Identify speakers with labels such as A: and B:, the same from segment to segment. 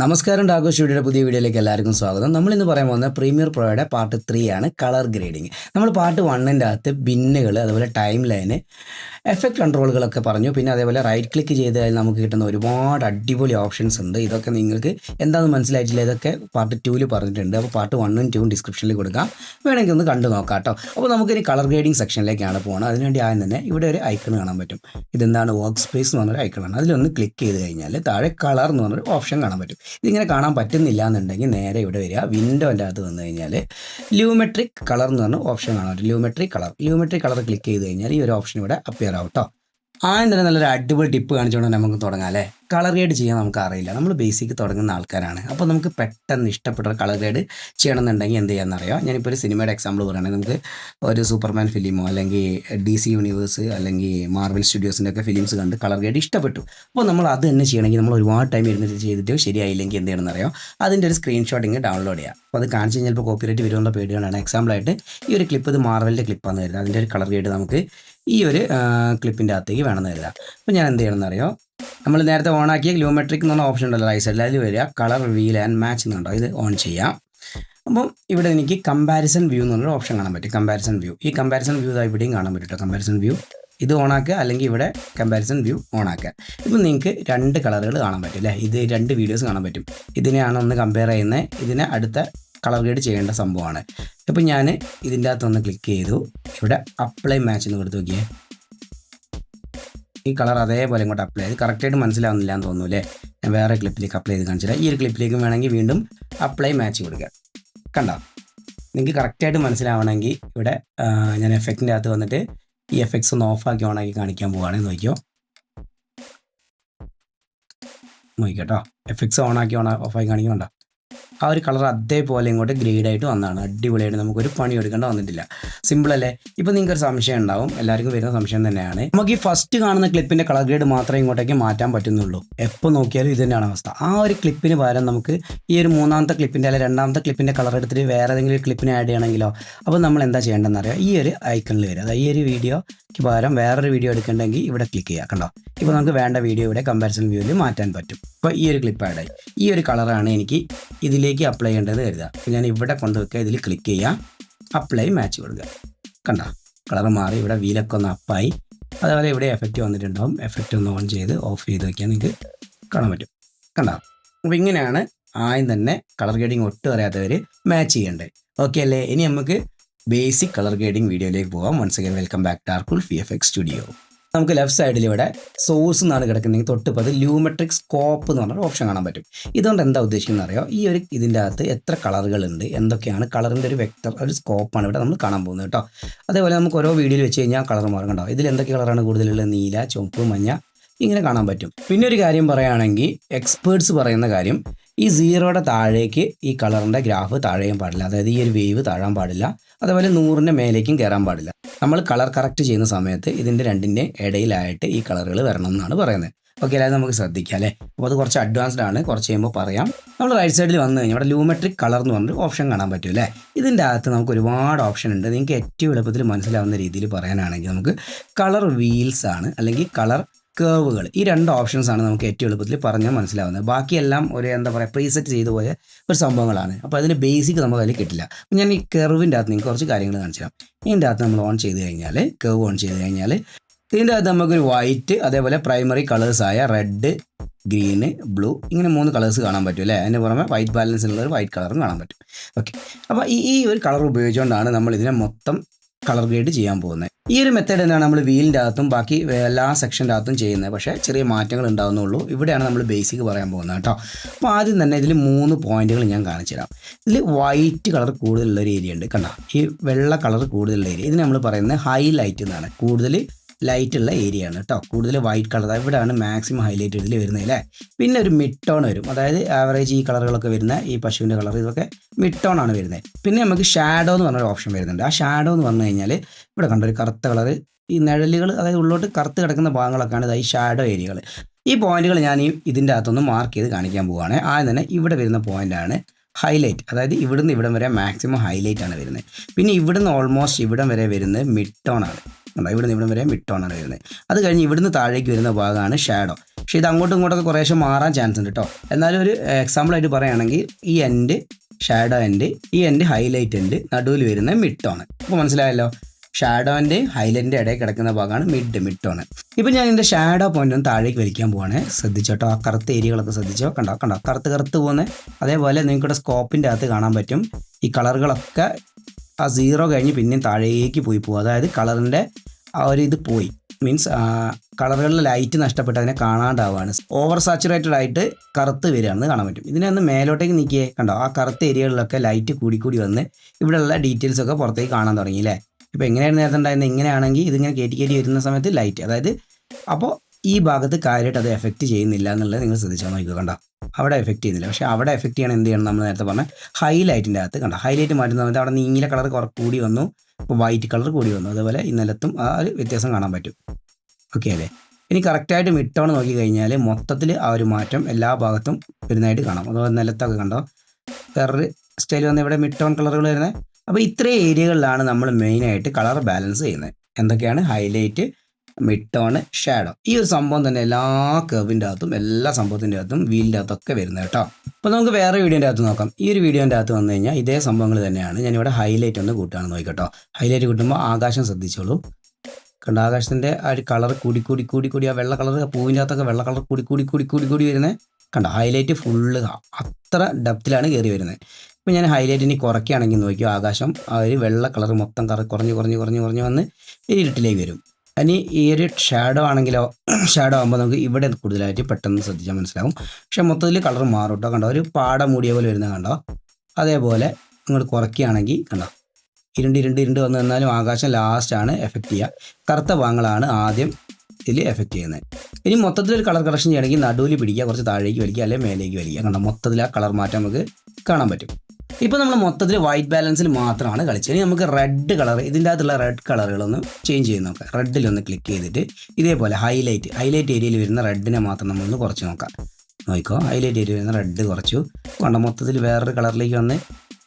A: നമസ്കാരം ഡാഗോഷ് വീഡിയോയുടെ പുതിയ വീഡിയോയിലേക്ക് എല്ലാവർക്കും സ്വാഗതം. നമ്മൾ ഇന്ന് പറയാൻ പോകുന്ന പ്രീമിയർ പ്രോയുടെ പാർട്ട് ത്രീ ആണ് കളർ ഗ്രേഡിംഗ് നമ്മൾ പാർട്ട് വണ്ണിന്റെ അകത്ത് ബിന്നുകൾ അതുപോലെ ടൈം ലൈന് എഫക്റ്റ് കൺട്രോളുകളൊക്കെ പറഞ്ഞു. പിന്നെ അതേപോലെ റൈറ്റ് ക്ലിക്ക് ചെയ്താൽ നമുക്ക് കിട്ടുന്ന ഒരുപാട് അടിപൊളി ഓപ്ഷൻസ് ഉണ്ട്. ഇതൊക്കെ നിങ്ങൾക്ക് എന്താണെന്ന് മനസ്സിലായിട്ടില്ല ഇതൊക്കെ പാർട്ട് ടൂവിൽ പറഞ്ഞിട്ടുണ്ട്. അപ്പോൾ പാർട്ട് വണ്ണും ടൂവും ഡിസ്ക്രിപ്ഷനിൽ കൊടുക്കാം. വേണമെങ്കിൽ ഒന്ന് കണ്ടു നോക്കാം കേട്ടോ. അപ്പോൾ നമുക്കിനി കളർ ഗ്രേഡിംഗ് സെക്ഷനിലേക്കാണ് പോകുന്നത് അതിനുവേണ്ടി ആദ്യം തന്നെ ഇവിടെ ഒരു ഐക്കൺ കാണാൻ പറ്റും. ഇതെന്താണ്? വർക്ക് സ്പേസ് എന്ന് പറഞ്ഞൊരു ഐക്കണാണ് അതിലൊന്ന് ക്ലിക്ക് ചെയ്ത് കഴിഞ്ഞാൽ താഴെ കളർ എന്ന് പറഞ്ഞൊരു ഓപ്ഷൻ കാണാൻ പറ്റും. ഇതിങ്ങനെ കാണാൻ പറ്റുന്നില്ല എന്നുണ്ടെങ്കിൽ നേരെ ഇവിടെ വരിക. വിൻഡോന്റെ അകത്ത് വന്നു കഴിഞ്ഞാൽ ലൂമെട്രിക് കളർ എന്ന് പറഞ്ഞ ഓപ്ഷൻ കാണാൻ പറ്റും Lumetri colour Lumetri colour click ചെയ്ത് കഴിഞ്ഞാൽ ഈ ഒരു ഓപ്ഷൻ ഇവിടെ അപ്പിയർ ആവും കേട്ടോ ആദ്യം തന്നെ നല്ലൊരു അടിപൊളി ടിപ്പ് കാണിച്ചുകൊണ്ട് നമുക്ക് തുടങ്ങാം അല്ലേ? കളർ ഗ്രേഡ് ചെയ്യാൻ നമുക്ക് അറിയില്ല. നമ്മൾ ബേസിക് തുടങ്ങുന്ന ആൾക്കാരാണ്. അപ്പോൾ നമുക്ക് പെട്ടെന്ന് ഇഷ്ടപ്പെട്ട കളർ ഗ്രേഡ് ചെയ്യണമെന്നുണ്ടെങ്കിൽ എന്ത് ചെയ്യാമെന്നറിയാം ഞാനിപ്പോൾ ഒരു സിനിമയുടെ എക്സാമ്പിൾ പറയുകയാണെങ്കിൽ നമുക്ക് ഒരു സൂപ്പർമാൻ ഫിലിമോ അല്ലെങ്കിൽ ഡി സി യൂണിവേഴ്സ് അല്ലെങ്കിൽ മാർവൽ സ്റ്റുഡിയോസിന്റെ ഒക്കെ ഫിലിംസ് കണ്ട് കളർ ഗ്രേഡ് ഇഷ്ടപ്പെട്ടു. അപ്പോൾ നമ്മൾ അത് തന്നെ ചെയ്യണമെങ്കിൽ നമ്മൾ ഒരുപാട് ടൈം ഇരുന്നിട്ട് ചെയ്തിട്ട് ശരിയായില്ലെങ്കിൽ എന്ത് ചെയ്യണമെന്നറിയാം അതിന്റെ ഒരു സ്ക്രീൻഷോട്ട് ഇങ്ങനെ ഡൗൺലോഡ് ചെയ്യാം. അപ്പോൾ അത് കാണിച്ച് കഴിഞ്ഞാൽ ഇപ്പോൾ കോപ്പിറൈറ്റ് വരുമെന്നുള്ള പേടികളാണ് എക്സാമ്പിളായിട്ട് ഈ ഒരു ക്ലിപ്പ് ഇത് മാർവലിന്റെ ക്ലിപ്പാണെന്ന് വരുന്നത് അതിന്റെ ഒരു കളർ ഗ്രേഡ് നമുക്ക് ഈ ഒരു ക്ലിപ്പിന്റെ അകത്തേക്ക് വേണമെന്ന് കരുതുക അപ്പോൾ ഞാൻ എന്ത് ചെയ്യണമെന്ന് അറിയോ? നമ്മൾ നേരത്തെ ഓൺ ആക്കിയ ഗ്ലൂമെട്രിക് എന്ന് പറഞ്ഞ ഓപ്ഷൻ ഉണ്ടല്ലോ റൈറ്റ് സൈഡിൽ അതിൽ വരിക കളർ വീൽ ആൻഡ് മാച്ച് എന്നുണ്ടോ ഇത് ഓൺ ചെയ്യാം. അപ്പം ഇവിടെ എനിക്ക് കമ്പാരിസൺ വ്യൂ എന്ന് ഓപ്ഷൻ കാണാൻ പറ്റും. കമ്പാരിസൺ വ്യൂ ഈ കമ്പാരിസൺ വ്യൂ ഇതാ ഇവിടെയും കാണാൻ പറ്റും കമ്പാരിസൺ വ്യൂ ഇത് ഓണാക്കുക അല്ലെങ്കിൽ ഇവിടെ കമ്പാരിസൺ വ്യൂ ഓണാക്കുക ഇപ്പം നിങ്ങൾക്ക് രണ്ട് കളറുകൾ കാണാൻ പറ്റും അല്ലേ ഇത് രണ്ട് വീഡിയോസ് കാണാൻ പറ്റും. ഇതിനെയാണ് ഒന്ന് കമ്പയർ ചെയ്യുന്നത്. ഇതിനെ അടുത്ത കളർ ഗ്രേഡ് ചെയ്യേണ്ട സംഭവമാണ്. ഇപ്പം ഞാൻ ഇതിന്റെ അകത്തൊന്ന് ക്ലിക്ക് ചെയ്തു. ഇവിടെ അപ്ലൈ മാച്ച് എന്ന് കൊടുത്ത് നോക്കിയേ. ഈ കളർ അതേപോലെ ഇങ്ങോട്ട് അപ്ലൈ ചെയ്ത്. കറക്റ്റായിട്ട് മനസ്സിലാവുന്നില്ല എന്ന് തോന്നുന്നു അല്ലേ? ഞാൻ വേറെ ക്ലിപ്പിലേക്ക് അപ്ലൈ ചെയ്ത് കാണിച്ചില്ല ഈ ഒരു ക്ലിപ്പിലേക്ക് വേണമെങ്കിൽ വീണ്ടും അപ്ലൈ മാച്ച് കൊടുക്കുക. കണ്ടോ? നിങ്ങൾക്ക് കറക്റ്റായിട്ട് മനസ്സിലാവണമെങ്കിൽ ഇവിടെ ഞാൻ എഫക്റ്റിന്റെ അകത്ത് വന്നിട്ട് ഈ എഫക്ട്സ് ഒന്ന് ഓഫാക്കി ഓണാക്കി കാണിക്കാൻ പോവുകയാണെങ്കിൽ നോക്കിയോ? നോക്കിക്കോട്ടോ എഫക്ട്സ് ഓണാക്കി ഓൺ ഓഫാക്കി കാണിക്കുന്നുണ്ടോ? ആ ഒരു കളർ അതേപോലെ ഇങ്ങോട്ട് ഗ്രേഡ് ആയിട്ട് വന്നതാണ്. അടിപൊളിയായിട്ട് നമുക്കൊരു പണി എടുക്കേണ്ട വന്നിട്ടില്ല. സിമ്പിൾ അല്ലേ? ഇപ്പം നിങ്ങൾക്ക് ഒരു സംശയം ഉണ്ടാവും. എല്ലാവർക്കും വരുന്ന സംശയം തന്നെയാണ്. നമുക്ക് ഈ ഫസ്റ്റ് കാണുന്ന ക്ലിപ്പിന്റെ കളർ ഗ്രേഡ് മാത്രമേ ഇങ്ങോട്ടേക്ക് മാറ്റാൻ പറ്റുന്നുള്ളൂ. എപ്പോൾ നോക്കിയാലും ഇത് തന്നെയാണ് അവസ്ഥ. ആ ഒരു ക്ലിപ്പിന് പകരം നമുക്ക് ഈ ഒരു മൂന്നാമത്തെ ക്ലിപ്പിന്റെ അല്ലെങ്കിൽ രണ്ടാമത്തെ ക്ലിപ്പിന്റെ കളർ എടുത്തിട്ട് വേറെ ഏതെങ്കിലും ക്ലിപ്പിനെ ആഡ് ചെയ്യണമെങ്കിലോ അപ്പോൾ നമ്മൾ എന്താ ചെയ്യേണ്ടതെന്ന് അറിയാം? ഈ ഒരു ഐക്കണിൽ വരും അതായത് ഈ ഒരു വീഡിയോക്ക് പകരം വേറൊരു വീഡിയോ എടുക്കണമെങ്കിൽ ഇവിടെ ക്ലിക്ക് ചെയ്യുക കണ്ടോ? ഇപ്പോൾ നമുക്ക് വേണ്ട വീഡിയോ ഇവിടെ കമ്പാരിസൺ വ്യൂവിൽ മാറ്റാൻ പറ്റും. ഇപ്പോൾ ഈ ഒരു ക്ലിപ്പ് ഈ ഒരു കളറാണ് എനിക്ക് ഇതിലേക്ക് അപ്ലൈ ചെയ്യേണ്ടത് കരുതുക. അപ്പോൾ ഞാൻ ഇവിടെ കൊണ്ടുവയ്ക്കുക ഇതിൽ ക്ലിക്ക് ചെയ്യാം അപ്ലൈ മാച്ച് കൊടുക്കുക. കണ്ട? കളർ മാറി ഇവിടെ വീലൊക്കെ ഒന്ന് അപ്പായി അതേപോലെ ഇവിടെ എഫക്റ്റ് വന്നിട്ടുണ്ടാവും. എഫക്റ്റ് ഒന്ന് ഓൺ ചെയ്ത് ഓഫ് ചെയ്ത് വയ്ക്കാൻ നിങ്ങൾക്ക് കാണാൻ പറ്റും. കണ്ടോ? അപ്പോൾ ഇങ്ങനെയാണ് ആദ്യം തന്നെ കളർ ഗ്രേഡിങ് ഒട്ടും അറിയാത്തവർ മാച്ച് ചെയ്യേണ്ടത്. ഓക്കെ അല്ലേ? ഇനി നമുക്ക് ബേസിക് കളർ ഗ്രേഡിംഗ് വീഡിയോയിലേക്ക് പോകാം വൺസ് അഗൈൻ വെൽക്കം ബാക്ക് ടാർക്കുൾ ഫി എഫ് എക്സ് സ്റ്റുഡിയോ നമുക്ക് ലെഫ്റ്റ് സൈഡിൽ ഇവിടെ സോഴ്സ് എന്നാണ് കിടക്കുന്നത്. അത് ലൂമെട്രിക് സ്കോപ്പ് എന്ന് പറഞ്ഞൊരു ഓപ്ഷൻ കാണാൻ പറ്റും. ഇതുകൊണ്ട് എന്താ ഉദ്ദേശിക്കുന്നത് അറിയോ? ഈ ഒരു ഇതിന്റെ അകത്ത് എത്ര കളറുകളുണ്ട് എന്തൊക്കെയാണ് കളറിന്റെ ഒരു വെക്ടർ ഒരു സ്കോപ്പാണ് ഇവിടെ നമ്മൾ കാണാൻ പോകുന്നത് കേട്ടോ. അതേപോലെ നമുക്ക് ഓരോ വീഡിയോയിൽ വെച്ച് കഴിഞ്ഞാൽ കളർ മാറും കണ്ടോ ഇതിൽ എന്തൊക്കെ കളറാണ് കൂടുതലുള്ളത് നീല ചുവപ്പ് മഞ്ഞ ഇങ്ങനെ കാണാൻ പറ്റും. പിന്നെ ഒരു കാര്യം പറയുകയാണെങ്കിൽ എക്സ്പേർട്സ് പറയുന്ന കാര്യം ഈ സീറോയുടെ താഴേക്ക് ഈ കളറിന്റെ ഗ്രാഫ് താഴെയും പാടില്ല. അതായത് ഈ ഒരു വേവ് താഴാൻ പാടില്ല. അതേപോലെ നൂറിന്റെ മേലേക്കും കയറാൻ പാടില്ല. നമ്മൾ കളർ കറക്റ്റ് ചെയ്യുന്ന സമയത്ത് ഇതിന്റെ രണ്ടിന്റെ ഇടയിലായിട്ട് ഈ കളറുകൾ വരണം എന്നാണ് പറയുന്നത്. ഓക്കെ അല്ലാതെ നമുക്ക് ശ്രദ്ധിക്കാം അല്ലേ? അപ്പോൾ അത് കുറച്ച് അഡ്വാൻസ്ഡ് ആണ്. കുറച്ച് കഴിയുമ്പോൾ പറയാം. നമ്മൾ റൈറ്റ് സൈഡിൽ വന്നു കഴിഞ്ഞാൽ ഇവിടെ ലൂമെട്രിക് കളർ എന്ന് പറഞ്ഞൊരു ഓപ്ഷൻ കാണാൻ പറ്റും അല്ലേ? ഇതിന്റെ അകത്ത് നമുക്ക് ഒരുപാട് ഓപ്ഷൻ ഉണ്ട്. നിങ്ങൾക്ക് ഏറ്റവും എളുപ്പത്തിൽ മനസ്സിലാവുന്ന രീതിയിൽ പറയാനാണെങ്കിൽ നമുക്ക് കളർ വീൽസ് ആണ്. അല്ലെങ്കിൽ കളർ കേവുകൾ ഈ രണ്ട് ഓപ്ഷൻസ് ആണ് നമുക്ക് ഏറ്റവും എളുപ്പത്തിൽ പറഞ്ഞാൽ മനസ്സിലാവുന്നത്. ബാക്കിയെല്ലാം ഒരു എന്താ പറയുക പ്രീസെറ്റ് ചെയ്തു പോയ ഒരു സംഭവങ്ങളാണ്. അപ്പോൾ അതിന് ബേസിക് നമുക്ക് അതിൽ കിട്ടില്ല. അപ്പോൾ ഞാൻ ഈ കെർവിന്റെ അകത്ത് നിങ്ങൾക്ക് കുറച്ച് കാര്യങ്ങൾ കാണിച്ചു തരാം. ഇതിന്റെ അകത്ത് നമ്മൾ ഓൺ ചെയ്ത് കഴിഞ്ഞാൽ കെർവ് ഓൺ ചെയ്ത് കഴിഞ്ഞാൽ ഇതിന്റെ അകത്ത് നമുക്കൊരു വൈറ്റ് അതേപോലെ പ്രൈമറി കളേഴ്സായ റെഡ് ഗ്രീന് ബ്ലൂ ഇങ്ങനെ മൂന്ന് കളേഴ്സ് കാണാൻ പറ്റും അല്ലേ? അതിന് പുറമെ വൈറ്റ് ബാലൻസ് ഉള്ള ഒരു വൈറ്റ് കളറും കാണാൻ പറ്റും. ഓക്കെ അപ്പോൾ ഈ ഈ ഒരു കളർ ഉപയോഗിച്ചുകൊണ്ടാണ് നമ്മൾ ഇതിനെ മൊത്തം കളർ ഗ്രേഡ് ചെയ്യാൻ പോകുന്നത്. ഈ ഒരു മെത്തേഡ് തന്നെയാണ് നമ്മൾ വീലിന്റെ അകത്തും ബാക്കി എല്ലാ സെക്ഷന്റെ അകത്തും ചെയ്യുന്നത്. പക്ഷേ ചെറിയ മാറ്റങ്ങൾ ഉണ്ടാകുന്നുള്ളൂ ഇവിടെയാണ് നമ്മൾ ബേസിക് പറയാൻ പോകുന്നത് കേട്ടോ. അപ്പോൾ ആദ്യം തന്നെ ഇതിൽ മൂന്ന് പോയിന്റുകൾ ഞാൻ കാണിച്ചു തരാം. ഇതിൽ വൈറ്റ് കളർ കൂടുതലുള്ള ഒരു ഏരിയ ഉണ്ട്. കണ്ടോ? ഈ വെള്ള കളർ കൂടുതലുള്ള ഏരിയ ഇതിന് നമ്മൾ പറയുന്നത് ഹൈലൈറ്റ് എന്നാണ്. കൂടുതൽ ലൈറ്റ് ഉള്ള ഏരിയ ആണ് കേട്ടോ കൂടുതൽ വൈറ്റ് കളർ ഇവിടെയാണ് മാക്സിമം ഹൈലൈറ്റ് ഇതിൽ വരുന്നത് അല്ലേ പിന്നെ ഒരു മിഡ് ടോൺ വരും. അതായത് ആവറേജ് ഈ കളറുകളൊക്കെ വരുന്ന ഈ പശുവിന്റെ കളർ ഇതൊക്കെ മിഡ് ടോൺ ആണ് വരുന്നത്. പിന്നെ നമുക്ക് ഷാഡോ എന്ന് പറഞ്ഞൊരു ഓപ്ഷൻ വരുന്നുണ്ട്. ആ ഷാഡോ എന്ന് പറഞ്ഞു കഴിഞ്ഞാൽ ഇവിടെ കണ്ട ഒരു കറുത്ത കളർ ഈ നിഴലുകൾ അതായത് ഉള്ളോട്ട് കറുത്ത് കിടക്കുന്ന ഭാഗങ്ങളൊക്കെയാണ് ഇതായി ഷാഡോ ഏരിയകൾ ഈ പോയിന്റുകൾ ഞാൻ ഈ ഇതിന്റെ അകത്തൊന്ന് മാർക്ക് ചെയ്ത് കാണിക്കാൻ പോവുകയാണ്. ആദ്യം തന്നെ ഇവിടെ വരുന്ന പോയിന്റാണ് ഹൈലൈറ്റ് അതായത് ഇവിടുന്ന് ഇവിടം വരെ മാക്സിമം ഹൈലൈറ്റ് ആണ് വരുന്നത്. പിന്നെ ഇവിടുന്ന് ഓൾമോസ്റ്റ് ഇവിടം വരെ വരുന്നത് മിഡ് ടോൺ ആണ്. കണ്ടോ ഇവിടുന്ന് ഇവിടം വരെ മിഡ് ടോൺ ആണ് വരുന്നത്. അത് കഴിഞ്ഞ് ഇവിടുന്ന് താഴേക്ക് വരുന്ന ഭാഗമാണ് ഷാഡോ. പക്ഷേ ഇത് അങ്ങോട്ടും ഇങ്ങോട്ടൊക്കെ കുറേശ്ശെ മാറാൻ ചാൻസ് ഉണ്ട് കേട്ടോ എന്നാലും ഒരു എക്സാമ്പിളായിട്ട് പറയുകയാണെങ്കിൽ ഈ എൻഡ് ഷാഡോ എൻഡ് ഈ എൻഡ് ഹൈലൈറ്റ് എൻഡ് നടുവിൽ വരുന്ന മിഡ് ടോൺ അപ്പോൾ മനസ്സിലായല്ലോ ഷാഡോന്റെ ഹൈലൈറ്റിന്റെ ഇടയിൽ കിടക്കുന്ന ഭാഗമാണ് മിഡ് മിഡ് ഇപ്പം ഞാൻ എന്റെ ഷാഡോ പോയിന്റ് ഒന്ന് താഴേക്ക് വലിക്കാൻ പോവാണ്. ശ്രദ്ധിച്ചോട്ടോ? ആ കറുത്ത ഏരിയകളൊക്കെ ശ്രദ്ധിച്ചോ? കണ്ടോ? കണ്ടോ? കറുത്ത് കറുത്ത് പോകുന്നത്. അതേപോലെ നിങ്ങൾക്കിവിടെ സ്കോപ്പിന്റെ അകത്ത് കാണാൻ പറ്റും. ഈ കളറുകളൊക്കെ ആ സീറോ കഴിഞ്ഞ് പിന്നെയും താഴേക്ക് പോയി പോകും അതായത് കളറിന്റെ ആ ഒരു ഇത് പോയി. മീൻസ് കളറുകളിലെ ലൈറ്റ് നഷ്ടപ്പെട്ട് അതിനെ കാണാണ്ടാവുകയാണ് ഓവർ സാച്ചുറേറ്റഡ് ആയിട്ട് കറുത്ത് വരികയാണെന്ന് കാണാൻ പറ്റും. ഇതിനെ ഒന്ന് മേലോട്ടേക്ക് നീക്കിയേ കണ്ടോ? ആ കറുത്ത ഏരിയകളിലൊക്കെ ലൈറ്റ് കൂടി കൂടി വന്ന് ഇവിടെയുള്ള ഡീറ്റെയിൽസ് ഒക്കെ പുറത്തേക്ക് കാണാൻ തുടങ്ങി അല്ലേ? ഇപ്പോൾ എങ്ങനെയാണ് നേരത്തെ ഉണ്ടായിരുന്നത്? ഇങ്ങനെയാണെങ്കിൽ ഇതിങ്ങനെ കയറ്റി കയറ്റി വരുന്ന സമയത്ത് ലൈറ്റ് അതായത് അപ്പോൾ ഈ ഭാഗത്ത് കാര്യമായിട്ട് അത് എഫക്റ്റ് ചെയ്യുന്നില്ല എന്നുള്ളത് നിങ്ങൾ ശ്രദ്ധിച്ചാൽ നോക്കുക കണ്ടോ. അവിടെ എഫക്റ്റ് ചെയ്യുന്നില്ല. പക്ഷേ അവിടെ എഫക്റ്റ് ചെയ്യണം എന്ത് ചെയ്യണം? നമ്മൾ നേരത്തെ പറഞ്ഞ ഹൈലൈറ്റിന്റെ അകത്ത് കണ്ടോ. ഹൈലൈറ്റ് മാറ്റുന്ന സമയത്ത് അവിടെ നീല കളർ കൂടി വന്നു. ഇപ്പോൾ വൈറ്റ് കളർ കൂടി വന്നു. അതുപോലെ ഇന്നലത്തും ആ ഒരു വ്യത്യാസം കാണാൻ പറ്റും. ഓക്കെ അല്ലേ? ഇനി കറക്റ്റായിട്ട് മിട്ടോൺ നോക്കി കഴിഞ്ഞാൽ മൊത്തത്തിൽ ആ ഒരു മാറ്റം എല്ലാ ഭാഗത്തും വരുന്നതായിട്ട് കാണാം. അതുപോലെ നിലത്തൊക്കെ കണ്ടോ? വേറൊരു സ്റ്റൈൽ വന്ന് ഇവിടെ മിട്ടോൺ കളറുകൾ വരുന്നത്. അപ്പോൾ ഇത്രയും ഏരിയകളിലാണ് നമ്മൾ മെയിനായിട്ട് കളർ ബാലൻസ് ചെയ്യുന്നത്. എന്തൊക്കെയാണ്? ഹൈലൈറ്റ് മിട്ടോൺ ഷാഡോ ഈ ഒരു സംഭവം തന്നെ എല്ലാ കർവിന്റെ അകത്തും എല്ലാ സംഭവത്തിന്റെ അകത്തും വീലിന്റെ അകത്തൊക്കെ വരുന്നത് കേട്ടോ. അപ്പോൾ നമുക്ക് വേറെ വീഡിയോന്റെ അകത്ത് നോക്കാം. ഈ ഒരു വീഡിയോന്റെ അകത്ത് വന്നു കഴിഞ്ഞാൽ ഇതേ സംഭവങ്ങൾ തന്നെയാണ് ഞാനിവിടെ ഹൈലൈറ്റ് ഒന്ന് കൂട്ടാണ് നോക്കിക്കോട്ടോ ഹൈലൈറ്റ് കൂട്ടുമ്പോൾ ആകാശം ശ്രദ്ധിച്ചോളൂ. കണ്ട ആകാശത്തിന്റെ ആ ഒരു കളർ കൂടി കൂടി കൂടി കൂടി ആ വെള്ള കളർ പൂവിന്റെ അകത്തൊക്കെ വെള്ള കളർ കൂടി കൂടി കൂടി കൂടി കൂടി വരുന്നത് കണ്ട ഹൈലൈറ്റ് ഫുള്ള് അത്ര ഡെപ്തിലാണ് കയറി വരുന്നത്. ഇപ്പോൾ ഞാൻ ഹൈലൈറ്റിനി കുറയ്ക്കുകയാണെങ്കിൽ നോക്കിയോ ആകാശം ആ ഒരു വെള്ള കളർ മൊത്തം കറ കുറഞ്ഞ് കുറഞ്ഞ് കുറഞ്ഞ് കുറഞ്ഞ് വന്ന് ഇരുട്ടിലേക്ക് വരും. ഇനി ഈ ഒരു ഷാഡോ ആണെങ്കിലോ ഷാഡോ ആകുമ്പോൾ നമുക്ക് ഇവിടെ കൂടുതലായിട്ട് പെട്ടെന്ന് ശ്രദ്ധിച്ചാൽ മനസ്സിലാവും. പക്ഷെ മൊത്തത്തിൽ കളർ മാറും കേട്ടോ കണ്ടോ? ഒരു പാട മൂടിയ പോലെ വരുന്നത് കണ്ടോ? അതേപോലെ നിങ്ങൾ കുറയ്ക്കുകയാണെങ്കിൽ കണ്ടോ? ഇരുണ്ട് ഇരുണ്ട് ഇരുണ്ട് വന്നു വന്നാലും ആകാശം ലാസ്റ്റാണ് എഫക്റ്റ് ചെയ്യുക. കറുത്ത ഭാഗങ്ങളാണ് ആദ്യം ഇതിൽ എഫക്റ്റ് ചെയ്യുന്നത്. ഇനി മൊത്തത്തിൽ ഒരു കളർ കറക്ഷൻ ചെയ്യണമെങ്കിൽ നടുവിൽ പിടിക്കുക കുറച്ച് താഴേക്ക് വലിക്കുക അല്ലെങ്കിൽ മേലേക്ക് വലിക്കുക. കണ്ടോ? മൊത്തത്തിൽ ആ കളർ മാറ്റം നമുക്ക് കാണാൻ പറ്റും. ഇപ്പോൾ നമ്മൾ മൊത്തത്തിൽ വൈറ്റ് ബാലൻസിൽ മാത്രമാണ് കളിച്ചത്. ഇനി നമുക്ക് റെഡ് കളർ ഇതിന്റെ അകത്തുള്ള റെഡ് കളറുകളൊന്ന് ചേഞ്ച് ചെയ്ത് നോക്കാം. റെഡിലൊന്ന് ക്ലിക്ക് ചെയ്തിട്ട് ഇതേപോലെ ഹൈലൈറ്റ് ഹൈലൈറ്റ് ഏരിയയിൽ വരുന്ന റെഡിനെ മാത്രം നമ്മളൊന്ന് കുറച്ച് നോക്കാം. നോക്കിക്കോ ഹൈലൈറ്റ് ഏരിയയിൽ വരുന്ന റെഡ് കുറച്ചു. കണ്ടോ മൊത്തത്തിൽ വേറൊരു കളറിലേക്ക് വന്ന്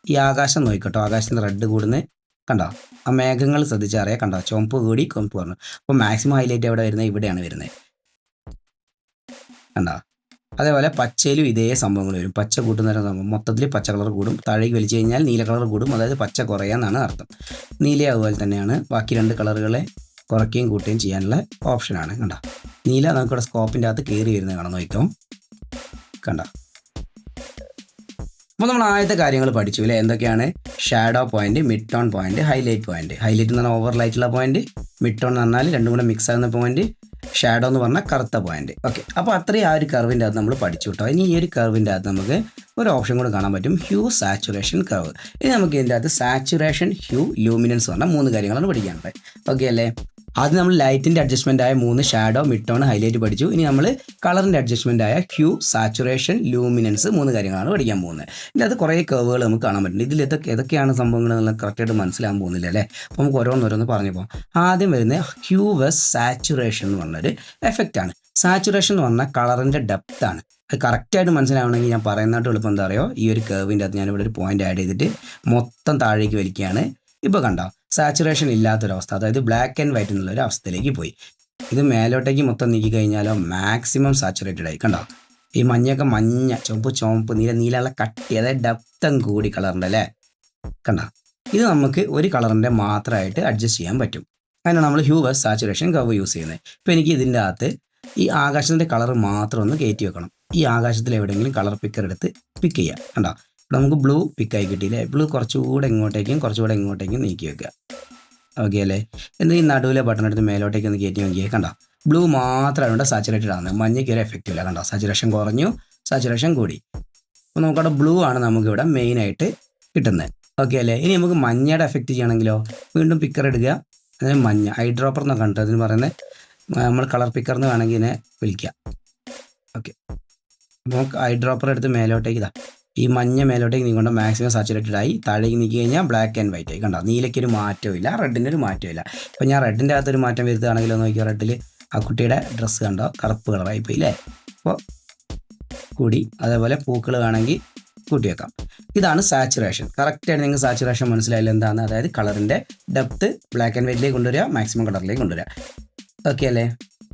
A: ഈ ആകാശം നോക്കിക്കോട്ടോ. ആകാശത്തിന് റെഡ് കൂടുന്നത് കണ്ടോ? ആ മേഘങ്ങൾ ശ്രദ്ധിച്ചറിയാം കണ്ടോ? ചുവപ്പ് കൂടി കൊമ്പ് പറഞ്ഞു അപ്പോൾ മാക്സിമം ഹൈലൈറ്റ് എവിടെ വരുന്നത്? ഇവിടെയാണ് വരുന്നത്. കണ്ടോ? അതേപോലെ പച്ചയിലും ഇതേ സംഭവങ്ങൾ വരും. പച്ച കൂട്ടുന്ന സംഭവം. മൊത്തത്തിൽ പച്ച കളർ കൂടും. താഴേക്ക് വലിച്ചു കഴിഞ്ഞാൽ നീല കളർ കൂടും. അതായത് പച്ച കുറയാന്നാണ് അർത്ഥം. നീല അതുപോലെ തന്നെയാണ്. ബാക്കി രണ്ട് കളറുകളെ കുറയ്ക്കുകയും കൂട്ടുകയും ചെയ്യാനുള്ള ഓപ്ഷനാണ്. കണ്ട? നീല നമുക്കിവിടെ സ്കോപ്പിന്റെ അകത്ത് കയറി വരുന്നത് കാണാൻ നോക്കാം കണ്ടോ? അപ്പോൾ നമ്മൾ ആദ്യത്തെ കാര്യങ്ങൾ പഠിച്ചു അല്ലേ? എന്തൊക്കെയാണ്? Shadow point mid tone point highlight point highlight എന്ന് പറഞ്ഞാൽ ഓവർ ലൈറ്റുള്ള പോയിന്റ് മിഡ് ടോൺ എന്ന് പറഞ്ഞാൽ രണ്ടും കൂടെ മിക്സ് ആകുന്ന പോയിന്റ് ഷാഡോ എന്ന് പറഞ്ഞാൽ കറുത്ത പോയിന്റ് ഓക്കെ അപ്പോൾ അത്രയും ആ ഒരു കർവിന്റെ അകത്ത് നമ്മൾ പഠിച്ചു കേട്ടോ. ഇനി ഈ ഒരു കർവിന്റെ അകത്ത് നമുക്ക് ഒരു ഓപ്ഷൻ കൂടെ കാണാൻ പറ്റും. ഹ്യൂ സാച്ചുറേഷൻ കർവ് ഇനി നമുക്ക് ഇതിന്റെ അകത്ത് സാച്ചുറേഷൻ ഹ്യൂ ലൂമിനൻസ് പറഞ്ഞ മൂന്ന് കാര്യങ്ങളാണ് പഠിക്കാനുള്ളത്. ഓക്കെ അല്ലേ? ആദ്യം നമ്മൾ ലൈറ്റിന്റെ അഡ്ജസ്റ്റ്മെന്റ് ആയ മൂന്ന് ഷാഡോ മിഡ് ടോൺ ഹൈലൈറ്റ് പഠിച്ചു. ഇനി നമ്മൾ കളറിന്റെ അഡ്ജസ്റ്റ്മെന്റ് ആയ ഹ്യൂ സാച്ചുറേഷൻ ലൂമിനൻസ് മൂന്ന് കാര്യങ്ങളാണ് പഠിക്കാൻ പോകുന്നത്. ഇതിന്റെ അത് കുറേ കർവുകൾ നമുക്ക് കാണാൻ പറ്റുന്നുണ്ട് ഇതിൽ ഇതൊക്കെ ഏതൊക്കെയാണ് സംഭവങ്ങൾ എന്നുള്ളത് കറക്റ്റായിട്ട് മനസ്സിലാകാൻ പോകുന്നില്ല അല്ലേ? അപ്പോൾ നമുക്ക് ഓരോന്നോരോന്ന് പറഞ്ഞു പോകാം. ആദ്യം വരുന്നത് ഹ്യൂ വെസ് സാച്ചുറേഷൻ എന്ന് പറഞ്ഞൊരു എഫക്റ്റ് ആണ്. സാച്ചുറേഷൻ എന്ന് പറഞ്ഞാൽ കളറിന്റെ ഡെപ്ത് ആണ്. അത് കറക്റ്റായിട്ട് മനസ്സിലാവണമെങ്കിൽ ഞാൻ പറയുന്നതായിട്ട് എളുപ്പം എന്താ പറയുക ഈ ഒരു കർവിന്റെ അകത്ത് ഞാനിവിടെ ഒരു പോയിന്റ് ആഡ് ചെയ്തിട്ട് മൊത്തം താഴേക്ക് വലിക്കുകയാണ്. ഇപ്പോൾ കണ്ടോ? സാച്ചുറേഷൻ ഇല്ലാത്തൊരവസ്ഥ അതായത് ബ്ലാക്ക് ആൻഡ് വൈറ്റ് എന്നുള്ള ഒരു അവസ്ഥയിലേക്ക് പോയി. ഇത് മേലോട്ടേക്ക് മൊത്തം നീക്കി കഴിഞ്ഞാലോ മാക്സിമം സാച്ചുറേറ്റഡ് ആയി. കണ്ടോ? ഈ മഞ്ഞൊക്കെ മഞ്ഞ ചുവപ്പ് ചുവപ്പ് നീല നീലുള്ള കട്ടി അതായത് ഡപ്തം കൂടി കളറിന്റെ അല്ലേ? കണ്ടോ? ഇത് നമുക്ക് ഒരു കളറിന്റെ മാത്രമായിട്ട് അഡ്ജസ്റ്റ് ചെയ്യാൻ പറ്റും. അങ്ങനെ നമ്മൾ ഹ്യൂവസ് സാച്ചുറേഷൻ കവ് യൂസ് ചെയ്യുന്നത്. ഇപ്പോൾ എനിക്ക് ഇതിന്റെ അകത്ത് ഈ ആകാശത്തിന്റെ കളർ മാത്രം ഒന്ന് കയറ്റി വെക്കണം. ഈ ആകാശത്തിൽ എവിടെയെങ്കിലും കളർ പിക്കർ എടുത്ത് പിക്ക് ചെയ്യാം. കണ്ടോ? നമുക്ക് ബ്ലൂ പിക്കായി കിട്ടിയില്ലേ? ബ്ലൂ കുറച്ചുകൂടെ ഇങ്ങോട്ടേക്കും കുറച്ചുകൂടെ ഇങ്ങോട്ടേക്കും നീക്കി വെക്കുക. ഓക്കെ അല്ലേ? എന്നിട്ട് ഈ നടുവിലെ ബട്ടൺ എടുത്ത് മേലോട്ടേക്ക് ഒന്ന് കയറ്റി നോക്കിയേ കണ്ടോ? ബ്ലൂ മാത്രമാണ് ഇവിടെ സാച്ചുറേറ്റഡ് ആകുന്നത് മഞ്ഞയ്ക്ക് ഒരു എഫക്റ്റ് ഇല്ല കണ്ടോ? സാച്ചുറേഷൻ കുറഞ്ഞു സാച്ചുറേഷൻ കൂടി. അപ്പോൾ നമുക്കവിടെ ബ്ലൂ ആണ് നമുക്കിവിടെ മെയിനായിട്ട് കിട്ടുന്നത്. ഓക്കെ അല്ലേ? ഇനി നമുക്ക് മഞ്ഞയുടെ എഫക്റ്റ് ചെയ്യണമെങ്കിലോ? വീണ്ടും പിക്കർ എടുക്കുക. അതിന് മഞ്ഞ ഐ ഡ്രോപ്പർ എന്നൊക്കെ കണ്ടോ അതിന് പറയുന്നത്. നമ്മൾ കളർ പിക്കർ എന്ന് വേണമെങ്കിൽ ഇതിനെ വിളിക്കാം. ഓക്കെ നമുക്ക് ഐ ഡ്രോപ്പർ എടുത്ത് മേലോട്ടേക്ക് ഇതാ. ഈ മഞ്ഞ മേലോട്ടേക്ക് നീക്കൊണ്ട് മാക്സിമം സാച്ചുറേറ്റഡ് ആയി താഴേക്ക് നീക്കി കഴിഞ്ഞാൽ ബ്ലാക്ക് ആൻഡ് വൈറ്റ് ആയി. കണ്ടോ? നീലയ്ക്ക് ഒരു മാറ്റവും ഇല്ല റെഡിന്റെ ഒരു മാറ്റവും ഇല്ല. ഞാൻ റെഡിന്റെ അകത്തൊരു മാറ്റം വരുത്തുകയാണെങ്കിൽ ഒന്ന് നോക്കിയാൽ റെഡിൽ ആ കുട്ടിയുടെ ഡ്രസ്സ് കണ്ടോ? കറുപ്പ് കളറായി പോയി അല്ലേ അപ്പോൾ കൂടി അതേപോലെ പൂക്കൾ വേണമെങ്കിൽ കൂട്ടി വെക്കാം. ഇതാണ് സാച്ചുറേഷൻ കറക്റ്റായിട്ട് നിങ്ങൾക്ക് സാച്ചുറേഷൻ മനസ്സിലായില്ല എന്താണ് അതായത് കളറിന്റെ ഡെപ്ത് ബ്ലാക്ക് ആൻഡ് വൈറ്റിലേക്ക് കൊണ്ടുവരിക മാക്സിമം കളറിലേക്ക് കൊണ്ടുവരിക. ഓക്കെ അല്ലേ?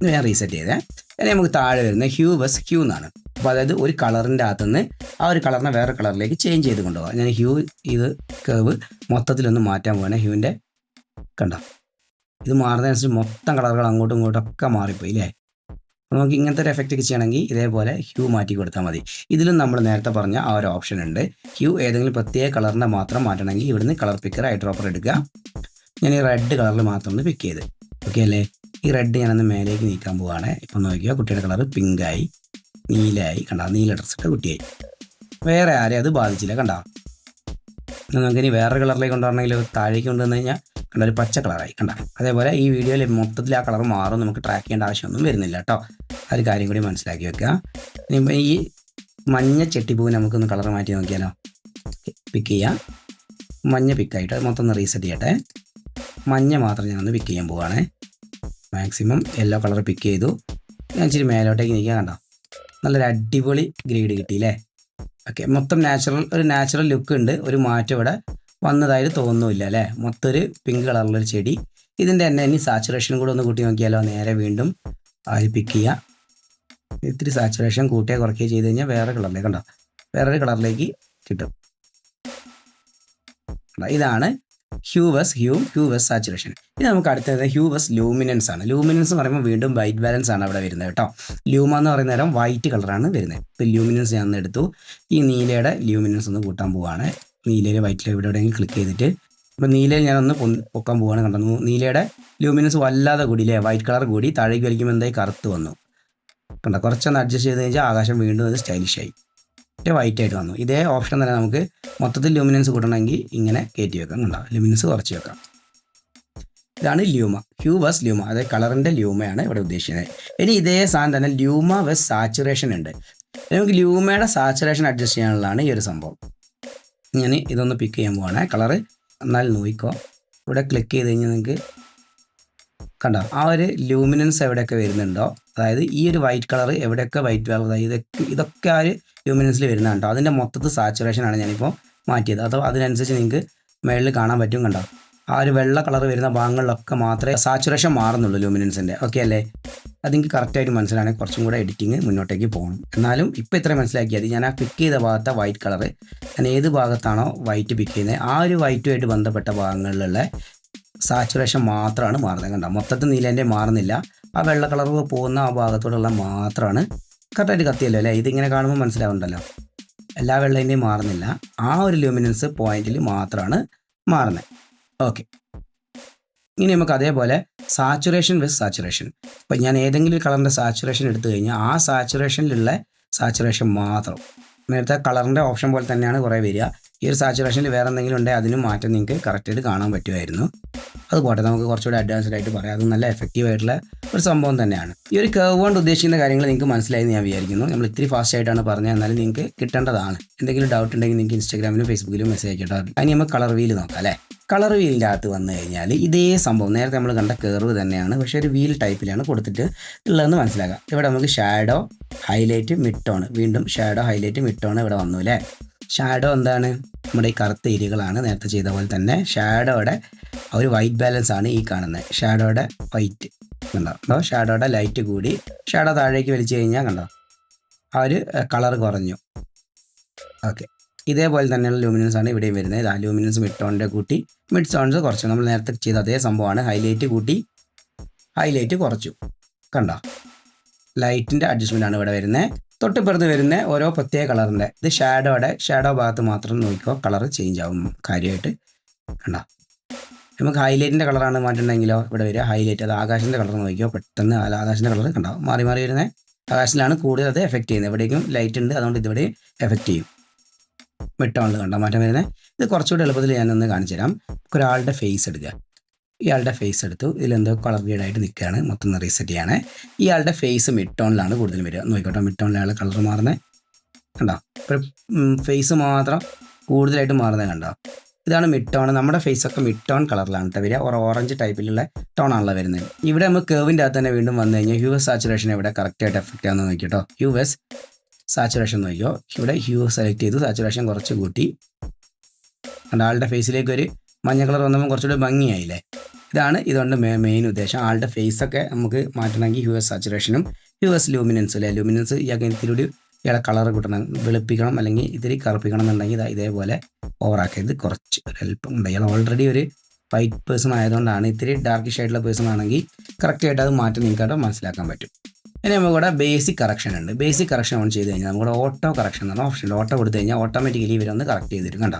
A: ഞാൻ റീസെറ്റ് ചെയ്തേ. ഇനി നമുക്ക് താഴെ വരുന്ന ഹ്യൂ ബസ് ഹ്യൂ എന്നാണ്. അപ്പോൾ അതായത് ഒരു കളറിന്റെ അകത്തുനിന്ന് ആ ഒരു കളറിനെ വേറെ കളറിലേക്ക് ചേഞ്ച് ചെയ്ത് കൊണ്ടുപോകാം. ഞാൻ ഹ്യൂ ഇത് കേവ് മൊത്തത്തിലൊന്ന് മാറ്റാൻ പോകണേ ഹ്യൂവിന്റെ. കണ്ടോ? ഇത് മാറുന്നതനുസരിച്ച് മൊത്തം കളറുകൾ അങ്ങോട്ടും ഇങ്ങോട്ടും ഒക്കെ മാറിപ്പോയി അല്ലേ? അപ്പോൾ നമുക്ക് ഇങ്ങനത്തെ ഒരു എഫക്റ്റ് ഒക്കെ ചെയ്യണമെങ്കിൽ ഇതേപോലെ ഹ്യൂ മാറ്റി കൊടുത്താൽ മതി. ഇതിലും നമ്മൾ നേരത്തെ പറഞ്ഞ ആ ഒരു ഓപ്ഷൻ ഉണ്ട്. ഹ്യൂ ഏതെങ്കിലും പ്രത്യേക കളറിന്റെ മാത്രം മാറ്റണമെങ്കിൽ ഇവിടുന്ന് കളർ പിക്കർ ഐ ഡ്രോപ്പർ എടുക്കുക. ഞാൻ ഈ റെഡ് കളറിൽ മാത്രം ഒന്ന് പിക്ക് ചെയ്ത്. ഓക്കെ അല്ലേ? ഈ റെഡ് ഞാനൊന്ന് മേലേക്ക് നീക്കാൻ പോവാണ്. ഇപ്പം നോക്കിയാൽ കുട്ടിയുടെ കളർ പിങ്കായി നീലായി കണ്ട നീല ഡ്രസ് ഇട്ട കുട്ടിയായി. വേറെ ആരെയും അത് ബാധിച്ചില്ല കണ്ട. നമുക്കിനി വേറെ കളറിലേക്ക് കൊണ്ടുവരണമെങ്കിൽ താഴേക്ക് കൊണ്ടുവന്നു കഴിഞ്ഞാൽ കണ്ട ഒരു പച്ച കളറായി കണ്ട. അതേപോലെ ഈ വീഡിയോയിൽ മൊത്തത്തിൽ ആ കളർ മാറും നമുക്ക് ട്രാക്ക് ചെയ്യേണ്ട ആവശ്യമൊന്നും വരുന്നില്ല കേട്ടോ. ഒരു കാര്യം കൂടി മനസ്സിലാക്കി വെക്കുക. ഇനിയിപ്പോൾ ഈ മഞ്ഞ ചെട്ടിപ്പൂവിന് നമുക്കൊന്ന് കളർ മാറ്റി നോക്കിയാലോ. പിക്ക് ചെയ്യാം. മഞ്ഞ പിക്കായിട്ട് മൊത്തം ഒന്ന് റീസെറ്റ് ചെയ്യട്ടെ. മഞ്ഞ മാത്രം ഞാനൊന്ന് പിക്ക് ചെയ്യാൻ പോവാണ്. മാക്സിമം യെല്ലോ കളർ പിക്ക് ചെയ്തു. ഞാൻ ഇച്ചിരി മേലോട്ടേക്ക് നിൽക്കാൻ കണ്ടോ? നല്ലൊരു അടിപൊളി ഗ്രേഡ് കിട്ടി അല്ലേ ഓക്കെ മൊത്തം നാച്ചുറൽ ഒരു നാച്ചുറൽ ലുക്ക് ഉണ്ട്. ഒരു മാറ്റം ഇവിടെ വന്നതായിട്ട് തോന്നുന്നില്ല അല്ലേ? മൊത്തം ഒരു പിങ്ക് കളറിലൊരു ചെടി. ഇതിന്റെ തന്നെ ഇനി സാച്ചുറേഷൻ കൂടെ ഒന്ന് കൂട്ടി നോക്കിയാലോ? നേരെ വീണ്ടും ആയി പിക്ക് ചെയ്യുക ഇത്തിരി സാച്ചുറേഷൻ കൂട്ടിയ കുറയ്ക്കുകയോ ചെയ്ത് കഴിഞ്ഞാൽ വേറെ കളറിലേക്ക് കണ്ടോ? വേറൊരു കളറിലേക്ക് കിട്ടും? ഇതാണ് ഹ്യൂവസ് ഹ്യൂ ഹ്യൂവസ് സാച്ചുറേഷൻ ഇനി നമുക്ക് അടുത്തത് ഹ്യൂവസ് ലൂമിനൻസ് ആണ്. ലൂമിനൻസ് എന്ന് പറയുമ്പോൾ വീണ്ടും വൈറ്റ് ബാലൻസ് ആണ് അവിടെ വരുന്നത് കേട്ടോ. ലൂമ എന്ന് പറയുന്ന നേരം വൈറ്റ് കളറാണ് വരുന്നത്. ഇപ്പം ലൂമിനൻസ് ഞാൻ എടുത്തു. ഈ നീലയുടെ ലൂമിനൻസ് ഒന്ന് കൂട്ടാൻ പോവുകയാണ് നീലയിൽ വൈറ്റിൽ ഇവിടെ എവിടെയെങ്കിലും ക്ലിക്ക് ചെയ്തിട്ട്. ഇപ്പം നീലയിൽ ഞാനൊന്ന് പൊക്കാൻ പോവുകയാണ് കണ്ടു. നീലയുടെ ലൂമിനൻസ് വല്ലാതെ കൂടി ഇല്ലേ? വൈറ്റ് കളർ കൂടി. താഴേക്ക് വലിക്കുമ്പോൾ എന്തായി? കറുത്ത് വന്നു. കണ്ടോ? കുറച്ചൊന്ന് അഡ്ജസ്റ്റ് ചെയ്ത് കഴിഞ്ഞാൽ ആകാശം വീണ്ടും അത് സ്റ്റൈലിഷ് ആയി. മറ്റേ വൈറ്റ് ആയിട്ട് വന്നു. ഇതേ ഓപ്ഷൻ തന്നെ നമുക്ക് മൊത്തത്തിൽ ലൂമിനൻസ് കൂട്ടണമെങ്കിൽ ഇങ്ങനെ കയറ്റി വെക്കാം കണ്ടോ? ലൂമിനൻസ് കുറച്ച് വെക്കാം. ഇതാണ് ല്യൂമ. ഹ്യൂ വസ് ല്യൂമ. അതായത് കളറിന്റെ ല്യൂമയാണ് ഇവിടെ ഉദ്ദേശിക്കുന്നത്. ഇനി ഇതേ സാധനം തന്നെ ല്യൂമ വെസ് സാച്ചുറേഷൻ ഉണ്ട്. നമുക്ക് ല്യൂമയുടെ സാച്ചുറേഷൻ അഡ്ജസ്റ്റ് ചെയ്യാനുള്ളതാണ് ഈ ഒരു സംഭവം. ഞാൻ ഇതൊന്ന് പിക്ക് ചെയ്യാൻ പോവാണ്. കളറ് എന്നാൽ നോക്കിക്കോ. ഇവിടെ ക്ലിക്ക് ചെയ്ത് കഴിഞ്ഞാൽ നിങ്ങൾക്ക് കണ്ടോ? ആ ഒരു ലൂമിനൻസ് എവിടെയൊക്കെ വരുന്നുണ്ടോ? അതായത് ഈ ഒരു വൈറ്റ് കളർ എവിടെയൊക്കെ വൈറ്റ് കളർ അതായത് ഇതൊക്കെ ഇതൊക്കെ ആ ഒരു ലൂമിനൻസിൽ വരുന്നതാണ് കേട്ടോ അതിന്റെ മൊത്തത്തിൽ സാച്ചുറേഷൻ ആണ് ഞാനിപ്പോൾ മാറ്റിയത്. അഥവാ അതിനനുസരിച്ച് നിങ്ങൾക്ക് മേളിൽ കാണാൻ പറ്റും കണ്ടോ? ആ ഒരു വെള്ള കളർ വരുന്ന ഭാഗങ്ങളിലൊക്കെ മാത്രമേ സാച്ചുറേഷൻ മാറുന്നുള്ളൂ ലൂമിനൻസിന്റെ ഓക്കെ അല്ലേ? അത് നിങ്ങൾക്ക് കറക്റ്റായിട്ട് മനസ്സിലാണെങ്കിൽ കുറച്ചും കൂടെ എഡിറ്റിങ് മുന്നോട്ടേക്ക് പോകണം. എന്നാലും ഇപ്പോൾ ഇത്ര മനസ്സിലാക്കിയത് ഞാൻ ആ പിക്ക് ചെയ്ത ഭാഗത്തെ വൈറ്റ് കളർ ഞാൻ ഏത് ഭാഗത്താണോ വൈറ്റ് പിക്ക് ചെയ്യുന്നത് ആ ഒരു വൈറ്റുമായിട്ട് ബന്ധപ്പെട്ട ഭാഗങ്ങളിലുള്ള സാച്ചുറേഷൻ മാത്രമാണ് മാറുന്നത്. കണ്ടോ? മൊത്തത്തിൽ നീലേന്റെ മാറുന്നില്ല. ആ വെള്ള കളർ പോകുന്ന ആ ഭാഗത്തോടുള്ള മാത്രമാണ് കറക്റ്റായിട്ട് കത്തിയല്ലോ അല്ലേ? ഇതിങ്ങനെ കാണുമ്പോൾ മനസ്സിലാവുന്നുണ്ടല്ലോ. എല്ലാ വെള്ളേന്റെയും മാറുന്നില്ല. ആ ഒരു ലൂമിനൻസ് പോയിന്റിൽ മാത്രമാണ് മാറുന്നത് ഓക്കെ ഇനി നമുക്ക് അതേപോലെ സാച്ചുറേഷൻ വിത്ത് സാച്ചുറേഷൻ ഇപ്പം ഞാൻ ഏതെങ്കിലും ഒരു കളറിന്റെ സാച്ചുറേഷൻ എടുത്തു കഴിഞ്ഞാൽ ആ സാച്ചുറേഷനിലുള്ള സാച്ചുറേഷൻ മാത്രം. നേരത്തെ കളറിന്റെ ഓപ്ഷൻ പോലെ തന്നെയാണ് കുറേ വരിക. ഈ ഒരു സാച്ചുറേഷനിൽ വേറെ എന്തെങ്കിലും ഉണ്ടെങ്കിൽ അതിനും മാറ്റം നിങ്ങൾക്ക് കറക്റ്റായിട്ട് കാണാൻ പറ്റുമായിരുന്നു. അത് പോട്ടെ നമുക്ക് കുറച്ചുകൂടി അഡ്വാൻസ്ഡ് ആയിട്ട് പറയാം. അത് നല്ല എഫക്റ്റീവ് ആയിട്ടുള്ള ഒരു സംഭവം തന്നെയാണ്. ഈ ഒരു കർവ് കൊണ്ട് ഉദ്ദേശിക്കുന്ന കാര്യങ്ങൾ നിങ്ങൾക്ക് മനസ്സിലായി ഞാൻ വിചാരിക്കുന്നു. നമ്മൾ ഇത്തിരി ഫാസ്റ്റ് ആയിട്ടാണ് പറഞ്ഞത്. എന്നാലും നിങ്ങൾക്ക് കിട്ടേണ്ടതാണ്. എന്തെങ്കിലും ഡൗട്ട് ഉണ്ടെങ്കിൽ നിങ്ങൾക്ക് ഇൻസ്റ്റാഗ്രാമിലും ഫേസ്ബുക്കിലും മെസ്സേജ് അയക്കട്ടോ. അതിന് നമുക്ക് കളർ വീൽ നോക്കാം അല്ലേ? കളർ വീലിന്റെ അകത്ത് വന്നു കഴിഞ്ഞാൽ ഇതേ സംഭവം. നേരത്തെ നമ്മൾ കണ്ട കർവ് തന്നെയാണ്. പക്ഷേ ഒരു വീൽ ടൈപ്പിലാണ് കൊടുത്തിട്ട് ഉള്ളതെന്ന് മനസ്സിലാക്കാം. ഇവിടെ നമുക്ക് ഷാഡോ ഹൈലൈറ്റ് മിഡ് ടോൺ വീണ്ടും ഷാഡോ ഹൈലൈറ്റ് മിഡ് ടോൺ ഇവിടെ വന്നു അല്ലേ? ഷാഡോ എന്താണ്? നമ്മുടെ ഈ കറുത്ത ഏരിയകളാണ് നേരത്തെ ചെയ്ത പോലെ തന്നെ. ഷാഡോയുടെ ഒരു വൈറ്റ് ബാലൻസ് ആണ് ഈ കാണുന്നത്. ഷാഡോയുടെ വൈറ്റ് കണ്ടോ? കണ്ടോ ഷാഡോയുടെ ലൈറ്റ് കൂടി ഷാഡോ താഴേക്ക് വലിച്ചു കഴിഞ്ഞാൽ കണ്ടോ? ആ ഒരു കളർ കുറഞ്ഞു. ഓക്കെ ഇതേപോലെ തന്നെയുള്ള ലൂമിനൻസ് ആണ് ഇവിടെയും വരുന്നത്. ആ ലൂമിനൻസ് മിഡ് ടോണിന്റെ കൂട്ടി മിഡ് സോൺസ് കുറച്ചു. നമ്മൾ നേരത്തെ ചെയ്ത അതേ സംഭവമാണ്. ഹൈലൈറ്റ് കൂട്ടി ഹൈലൈറ്റ് കുറച്ചു. കണ്ടോ? ലൈറ്റിന്റെ അഡ്ജസ്റ്റ്മെന്റ് ആണ് ഇവിടെ വരുന്നത് തൊട്ടിപ്പുറത്ത് വരുന്ന ഓരോ പ്രത്യേക കളറിന്റെ ഇത് ഷാഡോയുടെ ഷാഡോ ഭാഗത്ത് മാത്രം നോക്കിക്കോ കളർ ചേഞ്ച് ആവും കാര്യമായിട്ട് കണ്ടോ? നമുക്ക് ഹൈലൈറ്റിന്റെ കളറാണ് മാറ്റുണ്ടെങ്കിലോ ഇവിടെ വരിക. ഹൈലൈറ്റ് അത് ആകാശിന്റെ കളർ നോക്കിയോ പെട്ടെന്ന് ആ ആകാശത്തിന്റെ കളർ കണ്ടോ? മാറി മാറി വരുന്നത് ആകാശത്തിലാണ് കൂടുതൽ അത് എഫക്റ്റ് ചെയ്യുന്നത്. എവിടേക്കും ലൈറ്റ് ഉണ്ട് അതുകൊണ്ട് ഇതിവിടെ എഫക്റ്റ് ചെയ്യും. മിട്ടോണിൽ കണ്ടോ മാറ്റം വരുന്നത് ഇത് കുറച്ചുകൂടി എളുപ്പത്തിൽ ഞാനൊന്ന് കാണിച്ചു തരാം ഒരാളുടെ ഫേസ് എടുക്കുക. ഇയാളുടെ ഫേസ് എടുത്തു. ഇതിലെന്തോ കളർ ഗ്രേഡായിട്ട് നിൽക്കുകയാണ് മൊത്തം റീസെറ്റ് ചെയ്യാണ്. ഇയാളുടെ ഫേസ് മിഡ് ടോണിലാണ് കൂടുതലും വരിക. നോക്കിക്കോട്ടെ മിഡ് ടോണിൽ കളർ മാറുന്നത് കണ്ടോ? ഒരു ഫേസ് മാത്രം കൂടുതലായിട്ട് മാറുന്നത് കണ്ടോ? ഇതാണ് മിഡ് ടോൺ നമ്മുടെ ഫേസ് ഒക്കെ മിഡ് ടോൺ കളറിലാണ് വരിക. ഒരു ഓറഞ്ച് ടൈപ്പിലുള്ള ടോൺ ആണല്ലോ വരുന്നത്. ഇവിടെ നമ്മൾ കേവിന്റെ അകത്ത് തന്നെ വീണ്ടും വന്നു കഴിഞ്ഞാൽ ഹ്യൂ സാച്ചുറേഷൻ ഇവിടെ കറക്റ്റായിട്ട് എഫക്റ്റ് ആണെന്ന് നോക്കിട്ടോ ഹ്യൂവസ് സാച്ചുറേഷൻ നോക്കിയോ ഇവിടെ ഹ്യൂ സെലക്ട് ചെയ്തു. സാച്ചുറേഷൻ കുറച്ച് കൂട്ടി. കണ്ടോ? ആളുടെ ഫേസിലേക്ക് ഒരു മഞ്ഞ കളർ വന്നപ്പോൾ കുറച്ചുകൂടി ഭംഗിയായില്ലേ? ഇതാണ് ഇതുകൊണ്ട് മെയിൻ ഉദ്ദേശം. ആളുടെ ഫേസ് ഒക്കെ നമുക്ക് മാറ്റണമെങ്കിൽ ഹ്യൂ എസ് സാച്ചുറേഷനും യു എസ് ലൂമിനൻസ് അല്ലേ ലൂമിനൻസ് ഇയാൾക്ക് അകലത്തിലൂടെ ഇയാളെ കളർ കിട്ടണം വെളുപ്പിക്കണം അല്ലെങ്കിൽ ഇതിൽ കറുപ്പിക്കണം എന്നുണ്ടെങ്കിൽ ഇതാ ഇതേപോലെ ഓവറാക്കിയത് കുറച്ച് ഹെൽപ്പ് ഉണ്ട്. ഇയാൾ ഓൾറെഡി ഒരു വൈറ്റ് പേഴ്സൺ ആയതുകൊണ്ടാണ് ഇത്തിരി ഡാർക്ക് ഷെയ്ഡുള്ള പേഴ്സൺ ആണെങ്കിൽ കറക്റ്റായിട്ട് അത് മാറ്റി നിങ്ങൾക്ക് മനസ്സിലാക്കാൻ പറ്റും. ഇനി നമുക്ക് ഇവിടെ ബേസിക് കറക്ഷൻ ഉണ്ട്. ബേസിക് കറക്ഷൻ ഓൺ ചെയ്ത് കഴിഞ്ഞാൽ നമ്മുടെ ഓട്ടോ കറക്ഷൻ എന്ന് ഓപ്ഷൻ ഓട്ടോ കൊടുത്തു കഴിഞ്ഞാൽ ഓട്ടോമാറ്റിക്കലി ഇവരൊന്ന് കറക്റ്റ് ചെയ്ത് തരും. കണ്ടോ?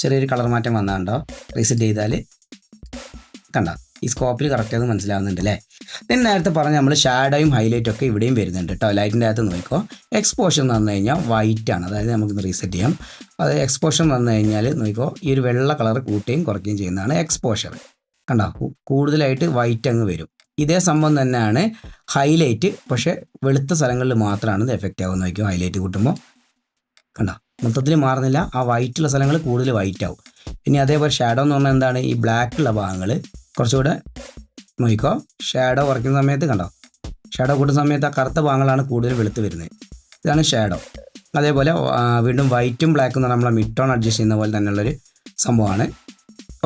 A: ചെറിയൊരു കളർ മാറ്റം വന്നാണ്ടോ? റീസെറ്റ് ചെയ്താൽ കണ്ട. ഈ സ്കോപ്പിൽ കറക്റ്റ് ആയത് മനസ്സിലാവുന്നുണ്ട് അല്ലേ ഞാൻ നേരത്തെ പറഞ്ഞ നമ്മൾ ഷാഡോയും ഹൈലൈറ്റും ഒക്കെ ഇവിടെയും വരുന്നുണ്ട് കേട്ടോ ലൈറ്റിന്റെ അകത്ത് നോക്കിക്കോ. എക്സ്പോഷൻ വന്നു കഴിഞ്ഞാൽ വൈറ്റ് ആണ്. അതായത് നമുക്കിന്ന് റീസെറ്റ് ചെയ്യാം. അത് എക്സ്പോഷൻ വന്നു കഴിഞ്ഞാൽ നോക്കിക്കോ ഈ ഒരു വെള്ള കളർ കൂട്ടുകയും കുറയ്ക്കുകയും ചെയ്യുന്നതാണ് എക്സ്പോഷർ കണ്ടോ? കൂടുതലായിട്ട് വൈറ്റ് അങ്ങ് വരും. ഇതേ സംഭവം തന്നെയാണ് ഹൈലൈറ്റ് പക്ഷേ വെളുത്ത സ്ഥലങ്ങളിൽ മാത്രമാണ് ഇത് എഫക്റ്റ് ആകുന്നത് നോക്കിയോ ഹൈലൈറ്റ് കൂട്ടുമ്പോൾ കണ്ടോ? മൊത്തത്തിൽ മാറുന്നില്ല. ആ വൈറ്റുള്ള സ്ഥലങ്ങൾ കൂടുതൽ വൈറ്റ് ആവും. ഇനി അതേപോലെ ഷാഡോ എന്ന് പറഞ്ഞാൽ എന്താണ്? ഈ ബ്ലാക്ക് ഉള്ള ഭാഗങ്ങൾ കുറച്ചുകൂടെ നോക്കിക്കോ. ഷാഡോ കുറയ്ക്കുന്ന സമയത്ത് കണ്ടോ? ഷാഡോ കൂട്ടുന്ന സമയത്ത് ആ കറുത്ത ഭാഗങ്ങളാണ് കൂടുതൽ വെളുത്ത് വരുന്നത്. ഇതാണ് ഷാഡോ അതേപോലെ വീണ്ടും വൈറ്റും ബ്ലാക്കും എന്ന് നമ്മളെ മിഡ് അഡ്ജസ്റ്റ് ചെയ്യുന്ന പോലെ തന്നെയുള്ളൊരു സംഭവമാണ്.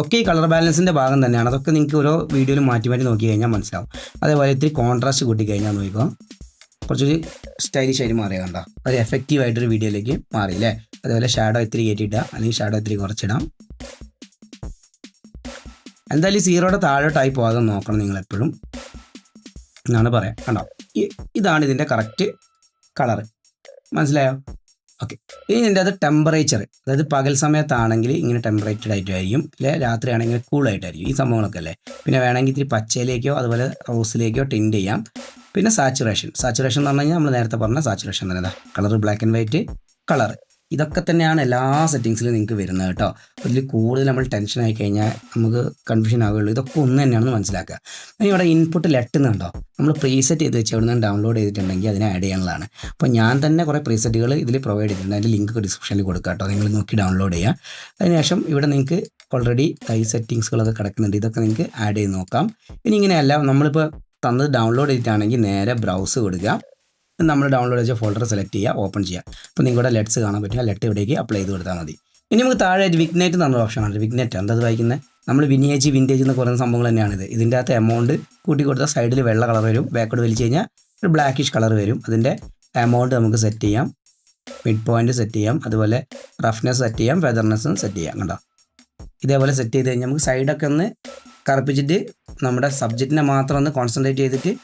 A: ഒക്കെ ഈ കളർ ബാലൻസിന്റെ ഭാഗം തന്നെയാണ്. അതൊക്കെ നിങ്ങൾക്ക് ഓരോ വീഡിയോയിൽ മാറ്റി മാറ്റി നോക്കി കഴിഞ്ഞാൽ മനസ്സിലാവും. അതേപോലെ ഇത്തിരി കോൺട്രാസ്റ്റ് കൂട്ടി കഴിഞ്ഞാൽ നോക്കിക്കോ. കുറച്ചൊരു സ്റ്റൈലിഷ് ആയിട്ട് മാറിയ കണ്ടോ? ഒരു എഫക്റ്റീവ് ആയിട്ടൊരു വീഡിയോയിലേക്ക് മാറിയില്ലേ അതേപോലെ ഷാഡോ ഇത്തിരി കയറ്റിയിട്ടാൽ അല്ലെങ്കിൽ ഷാഡോ ഇത്തിരി കുറച്ചിടാം. എന്തായാലും സീറോയുടെ താഴോട്ടായി പോകാതെ നോക്കണം നിങ്ങൾ എപ്പോഴും എന്നാണ് പറയാം. കണ്ടോ? ഇതാണ് ഇതിന്റെ കറക്റ്റ് കളറ് മനസ്സിലായോ? ഓക്കെ ഇനി ഇതിന്റെ അത് ടെമ്പറേച്ചർ അതായത് പകൽ സമയത്താണെങ്കിൽ ഇങ്ങനെ ടെമ്പറേറ്റഡ് ആയിട്ടായിരിക്കും അല്ലെ? രാത്രി ആണെങ്കിൽ കൂളായിട്ടായിരിക്കും ഈ സംഭവങ്ങളൊക്കെ അല്ലേ? പിന്നെ വേണമെങ്കിൽ ഇത്തിരി പച്ചയിലേക്കോ അതുപോലെ റോസിലേക്കോ ടിൻഡ് ചെയ്യാം. പിന്നെ സാച്ചുറേഷൻ സാച്ചുറേഷൻ എന്ന് പറഞ്ഞു കഴിഞ്ഞാൽ നമ്മൾ നേരത്തെ പറഞ്ഞ സാച്ചുറേഷൻ തന്നെ. Colour black and white colour ഇതൊക്കെ തന്നെയാണ് എല്ലാ സെറ്റിങ്സിലും നിങ്ങൾക്ക് വരുന്നത് കേട്ടോ. അതിൽ കൂടുതൽ നമ്മൾ ടെൻഷൻ ആയി കഴിഞ്ഞാൽ നമുക്ക് കൺഫ്യൂഷൻ ആവുകയുള്ളൂ. ഇതൊക്കെ ഒന്ന് തന്നെയാണെന്ന് മനസ്സിലാക്കുക. ഇനി ഇവിടെ ഇൻപുട്ട് ലെട്ടുന്നുണ്ടോ നമ്മൾ പ്രീസെറ്റ് ചെയ്ത് വെച്ച് അവിടെ നിന്ന് ഡൗൺലോഡ് ചെയ്തിട്ടുണ്ടെങ്കിൽ അതിനെ ആഡ് ചെയ്യാനുള്ളതാണ്. അപ്പോൾ ഞാൻ തന്നെ കുറേ പ്രീസെറ്റുകൾ ഇതിൽ പ്രൊവൈഡ് ചെയ്തിട്ടുണ്ട്. അതിന്റെ ലിങ്ക് ഡിസ്ക്രിപ്ഷനിൽ കൊടുക്കാം കേട്ടോ. നിങ്ങൾ നോക്കി ഡൗൺലോഡ് ചെയ്യുക അതിനുശേഷം ഇവിടെ നിങ്ങൾക്ക് ഓൾറെഡി കൈ സെറ്റിങ്സുകളൊക്കെ കിടക്കുന്നുണ്ട്. ഇതൊക്കെ നിങ്ങൾക്ക് ആഡ് ചെയ്ത് നോക്കാം. ഇനി ഇങ്ങനെയല്ല നമ്മളിപ്പോൾ തന്നത് ഡൗൺലോഡ് ചെയ്തിട്ടാണെങ്കിൽ നേരെ ബ്രൗസ് കൊടുക്കുക നമ്മൾ ഡൗൺലോഡ് ചെയ്ത ഫോൾഡർ സെലക്ട് ചെയ്യുക ഓപ്പൺ ചെയ്യുക. അപ്പോൾ നിങ്ങളുടെ ലെറ്റ്സ് കാണാൻ പറ്റും. ആ ലെറ്റ് ഇവിടേക്ക് അപ്ലൈ ചെയ്ത് കൊടുത്താൽ മതി. ഇനി നമുക്ക് താഴെ വിഗ്നേറ്റ് എന്ന് പറഞ്ഞ ഓപ്ഷൻ ആണ് വിഗ്നേറ്റ് എന്താ വായിക്കുന്നത് നമ്മൾ വിനിയേജ് വിന്റേജ് എന്ന് പറയുന്ന സംഭവങ്ങൾ തന്നെയാണിത് ഇതിന്റെ അകത്ത് എമൗണ്ട് കൂട്ടി കൊടുത്താൽ സൈഡിൽ വെള്ള കളർ വരും. ബാക്കോട്ട് വലിച്ചു കഴിഞ്ഞാൽ ഒരു ബ്ലാക്കിഷ് കളർ വരും. അതിന്റെ എമൗണ്ട് നമുക്ക് സെറ്റ് ചെയ്യാം. മിഡ് പോയിന്റ് സെറ്റ് ചെയ്യാം. അതുപോലെ റഫ്നെസ് സെറ്റ് ചെയ്യാം. ഫെദർനെസ്സും സെറ്റ് ചെയ്യാം. കണ്ടോ? ഇതേപോലെ സെറ്റ് ചെയ്ത് കഴിഞ്ഞാൽ നമുക്ക് സൈഡൊക്കെ ഒന്ന് കറുപ്പിച്ചിട്ട് നമ്മുടെ സബ്ജക്റ്റിനെ മാത്രം ഒന്ന് കോൺസെൻട്രേറ്റ് ചെയ്തിട്ട്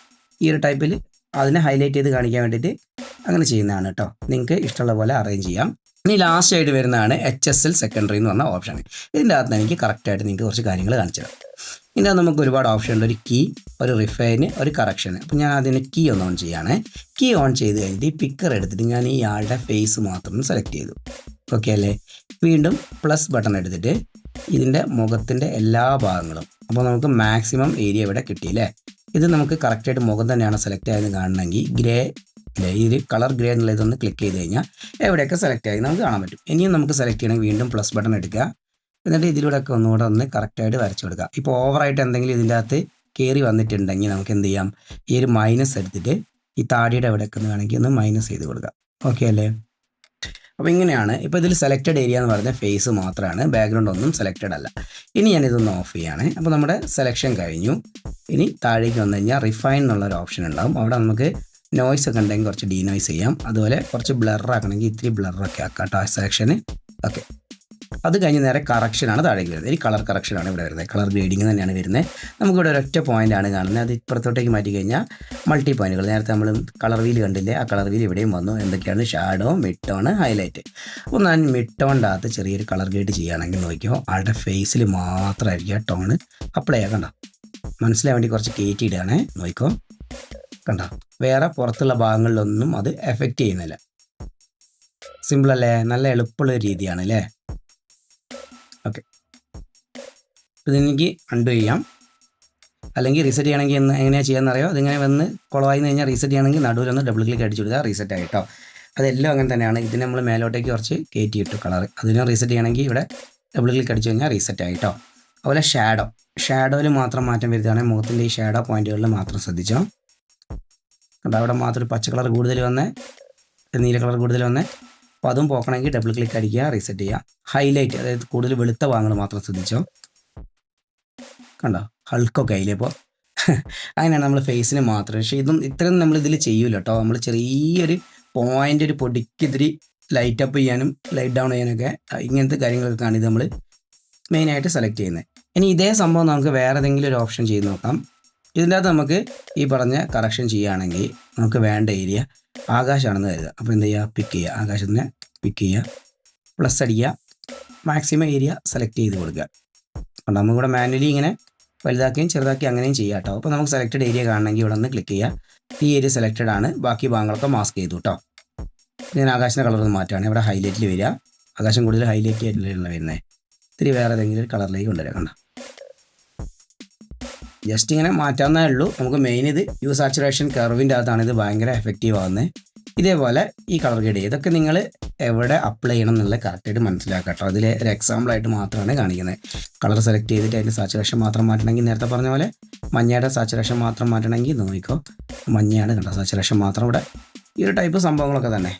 A: ഈ ഒരു ടൈപ്പിൽ അതിനെ ഹൈലൈറ്റ് ചെയ്ത് കാണിക്കാൻ വേണ്ടിയിട്ട് അങ്ങനെ ചെയ്യുന്നതാണ് കേട്ടോ നിങ്ങൾക്ക് ഇഷ്ടമുള്ള പോലെ അറേഞ്ച് ചെയ്യാം. ഇനി ലാസ്റ്റ് ആയിട്ട് വരുന്നതാണ് എച്ച് എസ് എൽ സെക്കൻഡറി എന്ന് പറഞ്ഞ ഓപ്ഷൻ ഇതിന്റെ അകത്ത് എനിക്ക് കറക്റ്റായിട്ട് നിങ്ങൾക്ക് കുറച്ച് കാര്യങ്ങൾ കാണിച്ചു തരാം ഇതിന്റെ നമുക്ക് ഒരുപാട് ഓപ്ഷൻ ഉണ്ട്. ഒരു കീ ഒരു റിഫൈന് ഒരു കറക്ഷൻ അപ്പോൾ ഞാൻ അതിന് കീ ഒന്ന് ഓൺ ചെയ്യുകയാണ് കീ ഓൺ ചെയ്ത് കഴിഞ്ഞിട്ട് പിക്കർ എടുത്തിട്ട് ഞാൻ ഈ ആളുടെ ഫേസ് മാത്രം സെലക്ട് ചെയ്തു. ഓക്കെ അല്ലേ? വീണ്ടും പ്ലസ് ബട്ടൺ എടുത്തിട്ട് ഇതിന്റെ മുഖത്തിന്റെ എല്ലാ ഭാഗങ്ങളും. അപ്പോൾ നമുക്ക് മാക്സിമം ഏരിയ ഇവിടെ കിട്ടിയില്ലേ ഇത് നമുക്ക് കറക്റ്റായിട്ട് മുഖം തന്നെയാണ് സെലക്ട് ആയത് കാണണമെങ്കിൽ ഗ്രേ ഈ കളർ ഗ്രേ എന്നുള്ള ഇതൊന്ന് ക്ലിക്ക് ചെയ്ത് കഴിഞ്ഞാൽ എവിടെയൊക്കെ സെലക്ട് ആയി നമുക്ക് കാണാൻ പറ്റും. ഇനിയും നമുക്ക് സെലക്ട് ചെയ്യണമെങ്കിൽ വീണ്ടും പ്ലസ് ബട്ടൺ എടുക്കുക. എന്നിട്ട് ഇതിലൂടെയൊക്കെ ഒന്നുകൂടെ ഒന്ന് കറക്റ്റായിട്ട് വരച്ചു കൊടുക്കുക. ഇപ്പോൾ ഓവറായിട്ട് എന്തെങ്കിലും ഇതിന്റെ അകത്ത് കയറി വന്നിട്ടുണ്ടെങ്കിൽ നമുക്ക് എന്ത് ചെയ്യാം? ഈ ഒരു മൈനസ് എടുത്തിട്ട് ഈ താടിയുടെ എവിടെയൊക്കെ ഒന്ന് വേണമെങ്കിൽ ഒന്ന് മൈനസ് ചെയ്ത് കൊടുക്കുക. ഓക്കെ അല്ലേ? അപ്പോൾ ഇങ്ങനെയാണ്. ഇപ്പോൾ ഇതിൽ സെലക്റ്റഡ് ഏരിയ എന്ന് പറയുന്നത് ഫേസ് മാത്രമാണ് ബാക്ക്ഗ്രൗണ്ട് ഒന്നും സെലക്റ്റഡ് അല്ല. ഇനി ഞാൻ ഇതൊന്ന് ഓഫ് ചെയ്യാണ്. അപ്പോൾ നമ്മുടെ സെലക്ഷൻ കഴിഞ്ഞു. ഇനി താഴേക്ക് വന്നു കഴിഞ്ഞാൽ റിഫൈൻ എന്നുള്ളൊരു ഓപ്ഷൻ ഉണ്ടാവും. അവിടെ നമുക്ക് നോയ്സ് ഒക്കെ ഉണ്ടെങ്കിൽ കുറച്ച് ഡീനോയ്സ് ചെയ്യാം. അതുപോലെ കുറച്ച് ബ്ലർ ആക്കണമെങ്കിൽ ഇത്തിരി ബ്ലറൊക്കെ ആക്കാം കേട്ടോ സെലക്ഷന് ഓക്കെ അത് കഴിഞ്ഞ് നേരെ കറക്ഷനാണ് താഴേക്ക് വരുന്നത്. ഈ കളർ കറക്ഷനാണ് ഇവിടെ വരുന്നത്. കളർ ഗ്രേഡിങ് തന്നെയാണ് വരുന്നത്. നമുക്കിവിടെ ഒരൊറ്റ ആണ് കാണുന്നത്. അത് ഇപ്പുറത്തോട്ടേക്ക് മാറ്റി കഴിഞ്ഞാൽ മൾട്ടി പോയിന്റുകൾ നേരത്തെ നമ്മൾ കളർ വീൽ കണ്ടില്ലേ? ആ കളർ വീൽ ഇവിടെയും വന്നു. എന്തൊക്കെയാണ്? ഷാഡോ മിഡ് ടോൺ ഹൈലൈറ്റ് അപ്പോൾ ഞാൻ മിഡ് ടോണിന്റെ അകത്ത് ചെറിയൊരു കളർ ഗ്രേഡ് ചെയ്യുകയാണെങ്കിൽ നോക്കിയോ ആളുടെ ഫേസിൽ മാത്രമായിരിക്കും ആ ടോണ് അപ്ലൈ ചെയ്യാം കണ്ടോ? മനസ്സിലാൻ വേണ്ടി കുറച്ച് കയറ്റി ഇടുകയാണേ നോക്കിക്കോ. കണ്ട? വേറെ പുറത്തുള്ള ഭാഗങ്ങളിലൊന്നും അത് എഫക്റ്റ് ചെയ്യുന്നില്ല. സിമ്പിൾ അല്ലേ? നല്ല എളുപ്പമുള്ള രീതിയാണ് അല്ലേ? ഇതെനിക്ക് അൺഡു ചെയ്യാം. അല്ലെങ്കിൽ റീസെറ്റ് ചെയ്യണമെങ്കിൽ എന്ന് എങ്ങനെയാണ് ചെയ്യാമെന്നറിയോ അതിങ്ങനെ വന്ന് കുളമായി കഴിഞ്ഞാൽ റീസെറ്റ് ചെയ്യണമെങ്കിൽ നടുവിലൊന്ന് ഡബിൾ ക്ലിക്ക് അടിച്ചു കൊടുക്കുക റീസെറ്റ് ആയിട്ടോ അതെല്ലാം അങ്ങനെ തന്നെയാണ്. ഇതിന് നമ്മൾ മേലോട്ടേക്ക് കുറച്ച് കയറ്റി ഇട്ടു കളർ അതിന് റീസെറ്റ് ചെയ്യണമെങ്കിൽ ഇവിടെ ഡബിൾ ക്ലിക്ക് അടിച്ചു കഴിഞ്ഞാൽ റീസെറ്റ് ആയിട്ടോ അതുപോലെ ഷാഡോ ഷാഡോയിൽ മാത്രം മാറ്റം വരുത്തുകയാണെങ്കിൽ മുഖത്തിന്റെ ഈ ഷാഡോ പോയിന്റുകളിൽ മാത്രം ശ്രദ്ധിച്ചോ. കണ്ടോ? അവിടെ മാത്രം ഒരു പച്ച കളർ കൂടുതൽ വന്നേ നീല കളർ കൂടുതൽ വന്നേ. അപ്പോൾ അതും പോക്കണമെങ്കിൽ ഡബിൾ ക്ലിക്ക് അടിക്കുക റീസെറ്റ് ചെയ്യുക. ഹൈലൈറ്റ് അതായത് കൂടുതൽ വെളുത്ത ഭാഗങ്ങൾ മാത്രം ശ്രദ്ധിച്ചോ. കണ്ടോ? ഹൾക്കൊക്കെ അതിലിപ്പോൾ അങ്ങനെയാണ് നമ്മൾ ഫേസിന് മാത്രം. പക്ഷേ ഇതും ഇത്രയും നമ്മൾ ഇതിൽ ചെയ്യൂല കേട്ടോ നമ്മൾ ചെറിയൊരു പോയിന്റ് ഒരു പൊടിക്കെതിരി ലൈറ്റ് അപ്പ് ചെയ്യാനും ലൈറ്റ് ഡൗൺ ചെയ്യാനൊക്കെ ഇങ്ങനത്തെ കാര്യങ്ങളൊക്കെയാണ് ഇത് നമ്മൾ മെയിനായിട്ട് സെലക്ട് ചെയ്യുന്നത് ഇനി ഇതേ സംഭവം നമുക്ക് വേറെ ഏതെങ്കിലും ഒരു ഓപ്ഷൻ ചെയ്ത് നോക്കാം. ഇതിന്റെ അകത്ത് നമുക്ക് ഈ പറഞ്ഞ കറക്ഷൻ ചെയ്യുകയാണെങ്കിൽ നമുക്ക് വേണ്ട ഏരിയ ആകാശമാണെന്ന് കരുതുക. അപ്പോൾ എന്ത് ചെയ്യുക? പിക്ക് ചെയ്യുക. ആകാശത്തിനെ പിക്ക് ചെയ്യുക. പ്ലസ് അടിക്കുക. മാക്സിമം ഏരിയ സെലക്ട് ചെയ്ത് കൊടുക്കുക. അപ്പോൾ നമുക്കിവിടെ മാനുവലി ഇങ്ങനെ വലുതാക്കുകയും ചെറുതാക്കി അങ്ങനെയും ചെയ്യാം കേട്ടോ. അപ്പോൾ നമുക്ക് സെലക്റ്റഡ് ഏരിയ കാണണമെങ്കിൽ ഇവിടെ നിന്ന് ക്ലിക്ക് ചെയ്യുക ഈ ഏരിയ സെലക്റ്റഡ് ആണ്. ബാക്കി ഭാഗങ്ങളൊക്കെ മാസ്ക് ചെയ്തു കേട്ടോ. ഞാൻ ആകാശിന്റെ കളർ ഒന്ന് മാറ്റുകയാണ് ഇവിടെ ഹൈലൈറ്റിൽ വരിക. ആകാശം കൂടുതൽ ഹൈലൈറ്റ് ആയിട്ടുള്ള വരുന്നത് ഇത്തിരി വേറെ ഏതെങ്കിലും ഒരു കളറിലേക്ക് കൊണ്ടുവരാം കണ്ടോ. ജസ്റ്റ് ഇങ്ങനെ മാറ്റാവുന്നേ ഉള്ളൂ. നമുക്ക് മെയിൻ ഇത് യു സാച്ചുറേഷൻ കർവിന്റെ അകത്താണ് ഇത് ഭയങ്കര എഫക്റ്റീവ് ആവുന്നത് ഇതേപോലെ ഈ കളർ ഗ്രേഡ് ഇതൊക്കെ നിങ്ങൾ എവിടെ അപ്ലൈ ചെയ്യണം എന്നുള്ള കറക്റ്റായിട്ട് മനസ്സിലാക്കുക കേട്ടോ. അതിൽ ഒരു എക്സാമ്പിളായിട്ട് മാത്രമാണ് കാണിക്കുന്നത്. കളർ സെലക്ട് ചെയ്തിട്ട് അതിന്റെ സാച്ചുറേഷൻ മാത്രം മാറ്റണമെങ്കിൽ നേരത്തെ പറഞ്ഞ പോലെ മഞ്ഞയുടെ സാച്ചുറേഷൻ മാത്രം മാറ്റണമെങ്കിൽ നോക്കിക്കോ. മഞ്ഞയാണ് കണ്ടോ. സാച്ചുറേഷൻ മാത്രം ഇവിടെ ഈ ഒരു ടൈപ്പ് സംഭവങ്ങളൊക്കെ തന്നെ.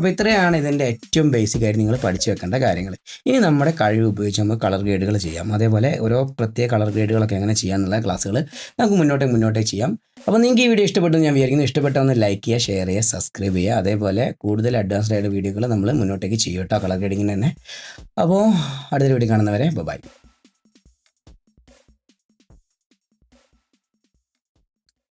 A: അപ്പോൾ ഇത്രയാണ് ഇതിന്റെ ഏറ്റവും ബേസിക് ആയിട്ട് നിങ്ങൾ പഠിച്ചു വെക്കേണ്ട കാര്യങ്ങൾ ഇനി നമ്മുടെ കഴിവ് ഉപയോഗിച്ച് നമുക്ക് കളർ ഗ്രേഡുകൾ ചെയ്യാം. അതേപോലെ ഓരോ പ്രത്യേക കളർ ഗ്രേഡുകളൊക്കെ എങ്ങനെ ചെയ്യാമെന്നുള്ള ക്ലാസ്സുകൾ നമുക്ക് മുന്നോട്ടേ മുന്നോട്ടേ ചെയ്യാം. അപ്പോൾ നിങ്ങൾക്ക് ഈ വീഡിയോ ഇഷ്ടപ്പെട്ടെന്ന് ഞാൻ വിചാരിക്കുന്നു. ഇഷ്ടപ്പെട്ട ഒന്ന് ലൈക്ക് ചെയ്യുക ഷെയർ ചെയ്യുക സബ്സ്ക്രൈബ് ചെയ്യുക. അതേപോലെ കൂടുതൽ അഡ്വാൻസ്ഡ് ആയിട്ട് വീഡിയോകൾ നമ്മൾ മുന്നോട്ടേക്ക് ചെയ്യും കേട്ടോ. കളർ ഗ്രേഡിങ്ങിന് തന്നെ. അപ്പോൾ അടുത്തൊരു വീഡിയോ കാണുന്നവരെ ബൈ